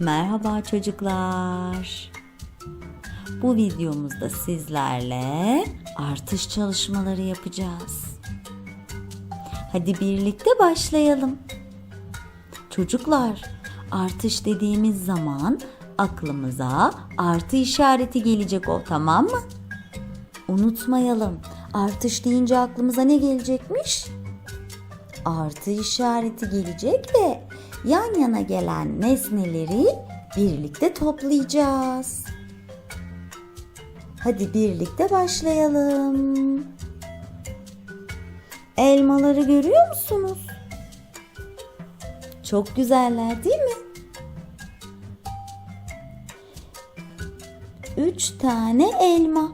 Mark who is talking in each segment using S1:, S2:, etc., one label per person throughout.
S1: Merhaba çocuklar. Bu videomuzda sizlerle artış çalışmaları yapacağız. Hadi birlikte başlayalım. Çocuklar, artış dediğimiz zaman aklımıza artı işareti gelecek o tamam mı? Unutmayalım. Artış deyince aklımıza ne gelecekmiş? Artı işareti gelecek ve yan yana gelen nesneleri birlikte toplayacağız. Hadi birlikte başlayalım. Elmaları görüyor musunuz? Çok güzeller değil mi? Üç tane elma.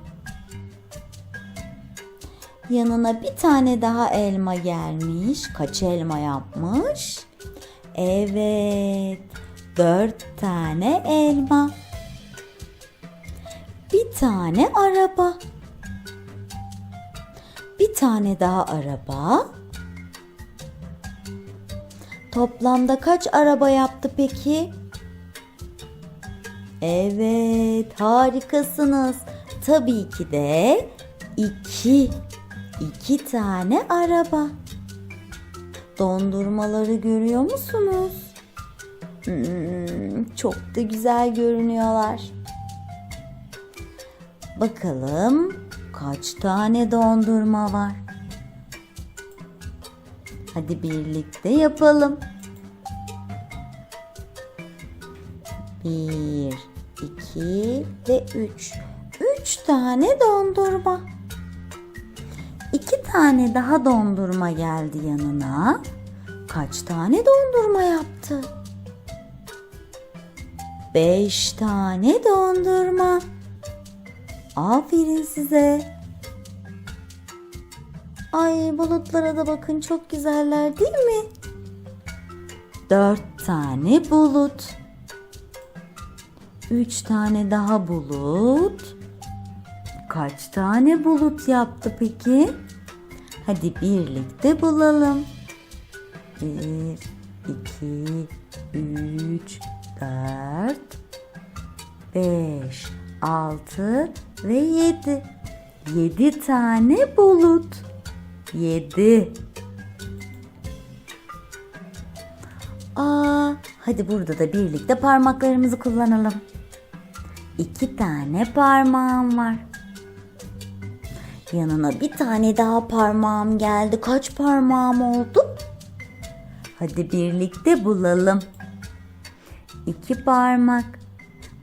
S1: Yanına bir tane daha elma gelmiş. Kaç elma yapmış? Evet. Dört tane elma. Bir tane araba. Bir tane daha araba. Toplamda kaç araba yaptı peki? Evet, harikasınız. Tabii ki de iki. iki tane araba. Dondurmaları görüyor musunuz? Hmm, çok da güzel görünüyorlar. Bakalım kaç tane dondurma var? Hadi birlikte yapalım. Bir, iki ve üç. Üç tane dondurma. İki tane daha dondurma geldi yanına. Kaç tane dondurma yaptı? Beş tane dondurma. Aferin size. Ay bulutlara da bakın çok güzeller değil mi? Dört tane bulut. Üç tane daha bulut. Kaç tane bulut yaptı peki? Hadi birlikte bulalım. Bir, iki, üç, dört, beş, altı ve yedi. Yedi tane bulut. Yedi. Aa, hadi burada da birlikte parmaklarımızı kullanalım. İki tane parmağım var. Yanına bir tane daha parmağım geldi. Kaç parmağım oldu? Hadi birlikte bulalım. İki parmak,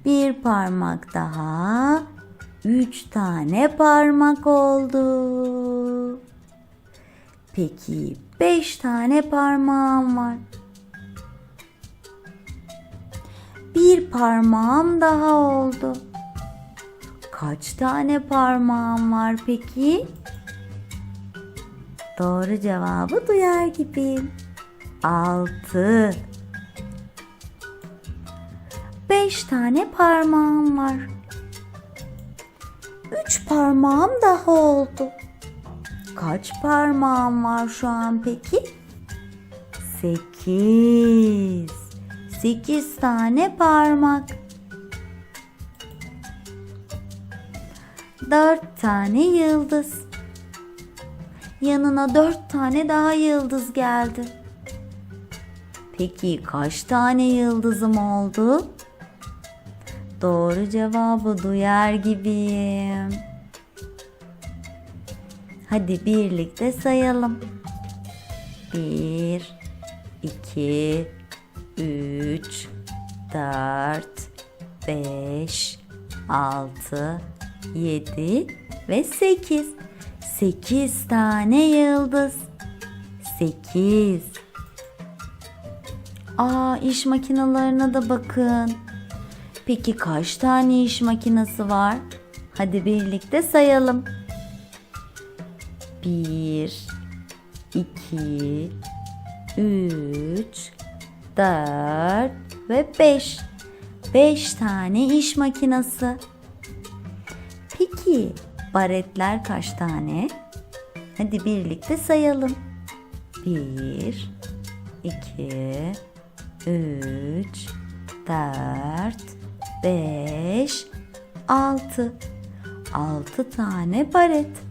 S1: bir parmak daha, üç tane parmak oldu. Peki beş tane parmağım var. Bir parmağım daha oldu. Kaç tane parmağım var peki? Doğru cevabı duyar gibiyim. Altı. Beş tane parmağım var. Üç parmağım daha oldu. Kaç parmağım var şu an peki? Sekiz. Sekiz tane parmak. Dört tane yıldız. Yanına dört tane daha yıldız geldi. Peki kaç tane yıldızım oldu? Doğru cevabı duyar gibiyim. Hadi birlikte sayalım. Bir, iki, üç, dört, beş, altı, 7 ve 8. 8 tane yıldız. 8. Aa iş makinalarına da bakın. Peki kaç tane iş makinesi var? Hadi birlikte sayalım. 1 2 3 4 ve 5. 5 tane iş makinesi. Peki baretler kaç tane? Hadi birlikte sayalım. Bir, iki, üç, dört, beş, altı. Altı tane baret.